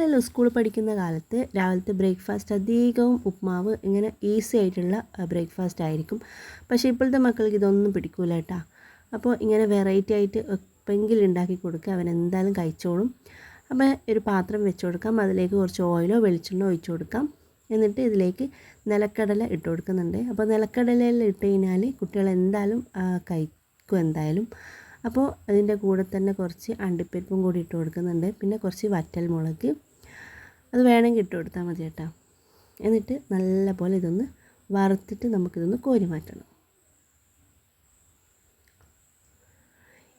നമ്മളെല്ലാം സ്കൂൾ പഠിക്കുന്ന കാലത്ത് രാവിലത്തെ ബ്രേക്ക്ഫാസ്റ്റ് അധികവും ഉപ്മാവ് ഇങ്ങനെ ഈസി ആയിട്ടുള്ള ബ്രേക്ക്ഫാസ്റ്റ് ആയിരിക്കും. പക്ഷേ ഇപ്പോഴത്തെ മക്കൾക്ക് ഇതൊന്നും പിടിക്കൂല കേട്ടോ. അപ്പോൾ ഇങ്ങനെ വെറൈറ്റി ആയിട്ട് എപ്പോഴെങ്കിലും ഉണ്ടാക്കി കൊടുക്കുക അവൻ എന്തായാലും കഴിച്ചോളും. അപ്പോൾ ഒരു പാത്രം വെച്ച് കൊടുക്കാം അതിലേക്ക് കുറച്ച് ഓയിലോ വെളിച്ചെണ്ണോ ഒഴിച്ച് കൊടുക്കാം. എന്നിട്ട് ഇതിലേക്ക് നിലക്കടല ഇട്ട് കൊടുക്കുന്നുണ്ട്. അപ്പോൾ നിലക്കടലയിൽ ഇട്ട് കഴിഞ്ഞാൽ കുട്ടികൾ എന്തായാലും കഴിക്കും എന്തായാലും. അപ്പോൾ അതിന്റെ കൂടെ തന്നെ കുറച്ച് അണ്ടിപ്പരിപ്പും കൂടി ഇട്ട് കൊടുക്കുന്നുണ്ട്. പിന്നെ കുറച്ച് വറ്റൽ മുളക് അത് വേണമെങ്കിൽ ഇട്ട് കൊടുത്താൽ മതി കേട്ടോ. എന്നിട്ട് നല്ലപോലെ ഇതൊന്ന് വറുത്തിട്ട് നമുക്കിതൊന്ന് കോരി മാറ്റണം.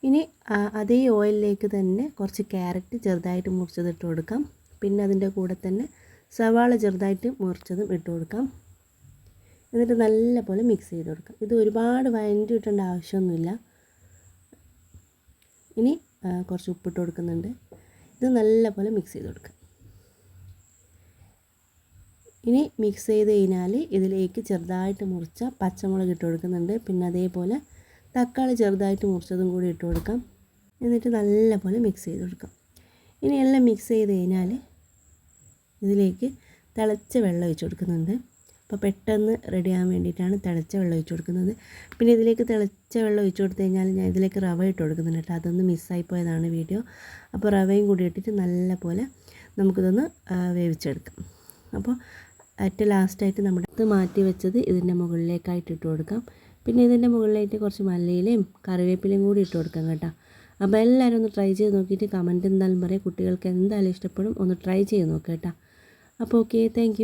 ഇനി അതേ ഓയിലിലേക്ക് തന്നെ കുറച്ച് ക്യാരറ്റ് ചെറുതായിട്ട് മുറിച്ചത് ഇട്ട് കൊടുക്കാം. പിന്നെ അതിന്റെ കൂടെ തന്നെ സവാള ചെറുതായിട്ട് മുറിച്ചതും ഇട്ട് കൊടുക്കാം. എന്നിട്ട് നല്ലപോലെ മിക്സ് ചെയ്ത് കൊടുക്കാം. ഇത് ഒരുപാട് വഴറ്റി ഇട്ടേണ്ട ആവശ്യമൊന്നുമില്ല. ഇനി കുറച്ച് ഉപ്പിട്ട് കൊടുക്കുന്നുണ്ട്. ഇത് നല്ലപോലെ മിക്സ് ചെയ്ത് കൊടുക്കാം. ഇനി മിക്സ് ചെയ്ത് കഴിഞ്ഞാൽ ഇതിലേക്ക് ചെറുതായിട്ട് മുറിച്ച പച്ചമുളക് ഇട്ട് കൊടുക്കുന്നുണ്ട്. പിന്നെ അതേപോലെ തക്കാളി ചെറുതായിട്ട് മുറിച്ചതും കൂടി ഇട്ട് കൊടുക്കാം. എന്നിട്ട് നല്ലപോലെ മിക്സ് ചെയ്ത് കൊടുക്കാം. ഇനി എല്ലാം മിക്സ് ചെയ്ത് കഴിഞ്ഞാൽ ഇതിലേക്ക് തിളച്ച വെള്ളം ഒഴിച്ച് കൊടുക്കുന്നുണ്ട്. അപ്പോൾ പെട്ടെന്ന് റെഡിയാകാൻ വേണ്ടിയിട്ടാണ് തിളച്ച വെള്ളം ഒഴിച്ച് കൊടുക്കുന്നത്. പിന്നെ ഇതിലേക്ക് തിളച്ച വെള്ളം ഒഴിച്ച് കൊടുത്തു കഴിഞ്ഞാൽ ഞാൻ ഇതിലേക്ക് റവ ഇട്ട് കൊടുക്കുന്നുണ്ട് കേട്ടോ. അതൊന്ന് മിസ്സായി പോയതാണ് വീഡിയോ അപ്പോൾ റവയും കൂടി ഇട്ടിട്ട് നല്ല പോലെ നമുക്കിതൊന്ന് വേവിച്ചെടുക്കാം. അപ്പോൾ ഏറ്റവും ലാസ്റ്റായിട്ട് നമ്മുടെ ഇത് മാറ്റി വെച്ചത് ഇതിന്റെ മുകളിലേക്കായിട്ട് ഇട്ട് കൊടുക്കാം. പിന്നെ ഇതിന്റെ മുകളിലായിട്ട് കുറച്ച് മല്ലിയിലയും കറിവേപ്പിലയും കൂടി ഇട്ട് കൊടുക്കാം കേട്ടോ. അപ്പോൾ എല്ലാവരും ഒന്ന് ട്രൈ ചെയ്ത് നോക്കിയിട്ട് കമന്റ് എന്തായാലും പറയാം. കുട്ടികൾക്ക് എന്തായാലും ഇഷ്ടപ്പെടും. ഒന്ന് ട്രൈ ചെയ്ത് നോക്കാം കേട്ടോ. അപ്പോൾ ഓക്കെ താങ്ക്